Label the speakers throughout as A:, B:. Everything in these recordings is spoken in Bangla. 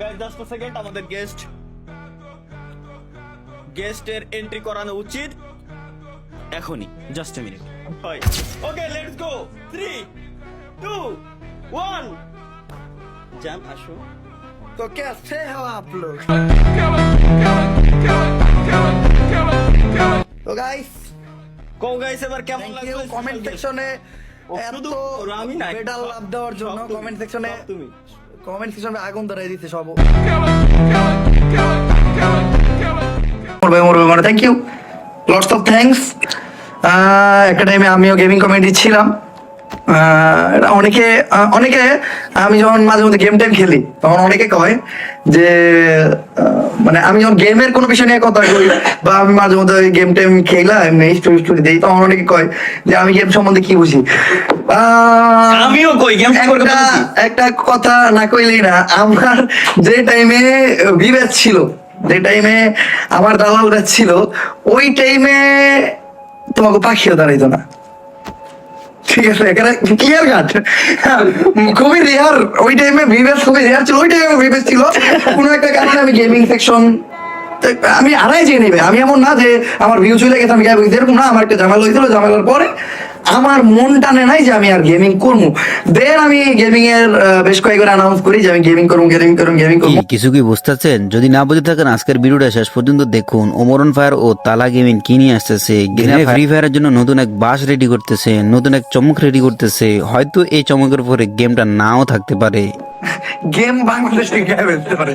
A: গাইস জাস্ট সেকেন্ড আমাদের গেস্ট গেস্টের এন্ট্রি করানো উচিত। এখনই জাস্ট এ মিনিট হয়। Okay let's go three two one জান আসো।
B: তো কেসে হো আপ লোগ তো গাইস
A: কো গাইস এবার কেমন লাগল?
B: কমেন্ট সেকশনে এত
A: আমি না
B: বেডাল লাভ দেওয়ার জন্য কমেন্ট সেকশনে
A: তুমি।
B: কমেন্ট সেকশনে আগুন ধরাই দিতে সব। মরবে মরবে মানে thank you lots of thanks একটা টাইমে আমিও গেমিং কমিটি ছিলাম। এটা অনেকে অনেকে আমি যখন মাঝে মধ্যে গেম টাইম খেলি তখন অনেকে কয় যে মানে আমি যখন গেমের কোনো বিষয় নিয়ে কথা কই বা আমি মাঝে মধ্যে ওই গেম টেম খেলা এমনি স্টোরি স্টোরি দিই তখন অনেকে কয় যে আমি গেম সম্বন্ধে কি বুঝি? আহ,
A: আমিও কই গেম
B: একটা একটা কথা না কইলেই না আমার যে টাইমে বিভেদ ছিল যে টাইমে আমার দালালরা ছিল ওই টাইমে তোমাকে পাখিও দাঁড়াইতো না। কাট খুবই ওই টাইমে ওই টাইমে ভিভেস ছিল। কোনো একটা আমি গেমিং সেকশন আমি আড়াই চেয়ে নেবে। আমি এমন না যে আমার ভিউ চলে গেছে, আমি না, আমার একটা ঝামেলা হয়েছিল, ঝামেলার পরে আমার মন টানে নাই যে আমি আর গেমিং করব। দেন আমি গেমিং এর বেশ কয়েকবার অ্যানাউন্স করি যে আমি গেমিং করব গেমিং করব গেমিং করব।
C: কিছু কি বুঝতেছেন? যদি না বুঝে থাকেন আজকের ভিডিওটা শেষ পর্যন্ত দেখুন। ওমরন ফায়ার ও তালা গেমিং কি নিয়ে আসতেছে? গেমে ফ্রি ফায়ারের জন্য নতুন এক বাস রেডি করতেছে নতুন এক চমক রেডি করতেছে। হয়তো এই চমকের পরে গেমটা নাও থাকতে পারে।
B: গেম বাংলাদেশে গায়ে পারে।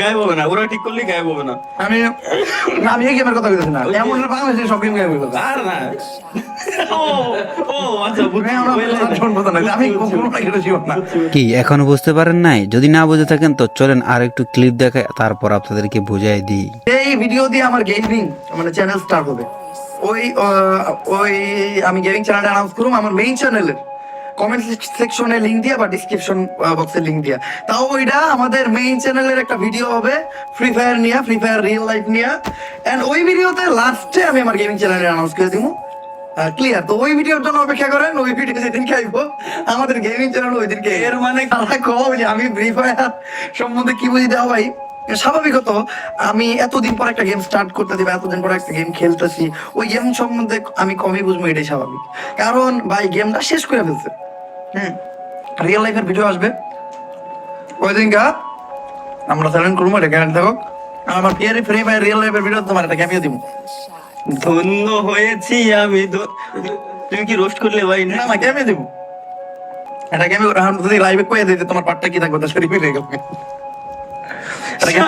A: গায়েব হবে না ওরা ঠিক করলে গায়েব হবে না।
B: আমি আমি এই গেমের কথা বলতেছি না। এমন বাংলাদেশে সব গেম গায়ে ফেলতে
A: আর না। ও ও আচ্ছা
C: কি এখনও বুঝতে পারেন নাই? যদি না বুঝে থাকেন তো চলেন আর একটু ক্লিপ দেখায় তারপর আপনাদেরকে বুঝাই দিই।
B: এই ভিডিও দিয়ে আমার গেমিং মানে চ্যানেল স্টার্ট হবে। ওই ওই আমি গেমিং চ্যানেলটা অ্যানাউন্স করুম আমার মেইন চ্যানেলের কমেন্ট সেকশনে লিংক দিয়া বা ডিসক্রিপশন বক্সে লিংক দিয়া। তাও ওইটা আমাদের মেইন চ্যানেলের একটা ভিডিও হবে ফ্রি ফায়ার নিয়ে ফ্রি ফায়ার রিয়েল লাইফ নিয়ে। এন্ড ওই ভিডিওতে লাস্টে আমি আমার গেমিং চ্যানেলে অ্যানাউন্স করে দিব ক্লিয়ার তো ওই ভিডিওর জন্য অপেক্ষা করেন ওই ভিডিও যেদিন খাইব আমাদের গেমিং চ্যানেল ওই দিনকে। এর মানে তারা যে আমি ফ্রি ফায়ার সম্বন্ধে কি বুঝি দেওয়া ভাই? স্বাভাবিকত আমি এতদিন পর একটা গেম স্টার্ট করতে দিব এতদিন পর একটা গেম খেলতেছি। ওই গেম সম্বন্ধে আমি কমই বুঝব এটাই স্বাভাবিক। কারণ ভাই গেমটা শেষ করে ফেলছে। হুম রিয়েল লাইফের ভিডিও আসবে। ওই দিনকা আমরা চ্যালেঞ্জ করব এটা গ্যারান্টি থাকো আমার পিয়ারি ফ্রি ফায়ার রিয়েল লাইফের ভিডিও তোমার একটা ক্যামিও দিব।
A: ধন্য হয়েছি আমি তুমি কি রোস্ট করলে ভাই? না
B: না ক্যামিও দিব। এটা ক্যামিও যদি লাইভে কয়ে দিতে তোমার পার্টটা কি থাকবে তা শরীফ হয়ে গেল। এটা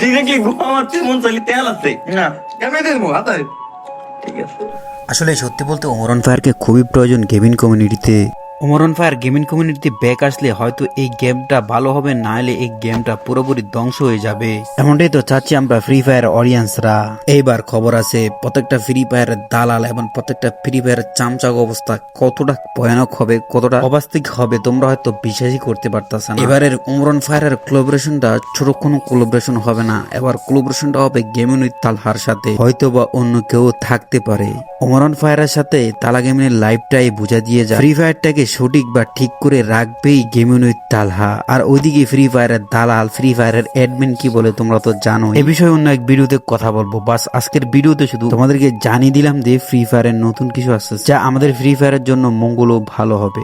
A: ডিরেক্টলি ঘুমাচ্ছে মন চাইলে তেল আছে।
B: না দিয়ে দেবো ঠিক আছে।
C: আসলে সত্যি বলতে ওমরন ফায়ারকে খুবই প্রয়োজন গেমিং কমিউনিটিতে ওমরন ফায়ার গেমিং কমিউনিটি ব্যাক আসলে হয়তো এই গেমটা ভালো হবে না হলে এই গেমটা পুরোপুরি ধ্বংস হয়ে যাবে। এমনটাই তো চাচ্ছি আমরা ফ্রি ফায়ার অডিয়েন্সরা এইবার খবর আছে, প্রত্যেকটা ফ্রি ফায়ারের দালাল এবং প্রত্যেকটা ফ্রি ফায়ারের চামচাক অবস্থা কতটা ভয়ানক হবে, কতটা অবাস্তবিক হবে, তোমরা হয়তো বিশ্বাসই করতে পারতাছ না। এবারের ওমরন ফায়ারের কোলাবোরেশনটা ছোট কোনো কোলাবোরেশন হবে না, এবার কোলাবোরেশনটা হবে গেমিনুই তালহার সাথে। হয়তো বা অন্য কেউ থাকতে পারে। ওমরন ফায়ারের সাথে তালা গেমিনের লাইভটাই বুঝা দিয়ে যায়। ফ্রি ফায়ারটাকে সঠিক বা ঠিক করে রাখবেই গেমিনুই তালহা। আর ওইদিকে ফ্রি ফায়ারের দালাল ফ্রি ফায়ারের অ্যাডমিন কি বলে তোমরা তো জানো এ বিষয়ে অন্য এক ভিডিওতে কথা বলব। বাস, আজকের ভিডিওতে শুধু তোমাদেরকে জানিয়ে দিলাম যে ফ্রি ফায়ারের নতুন কিছু আসছে, যা আমাদের ফ্রি ফায়ারের জন্য মঙ্গলও ভালো হবে।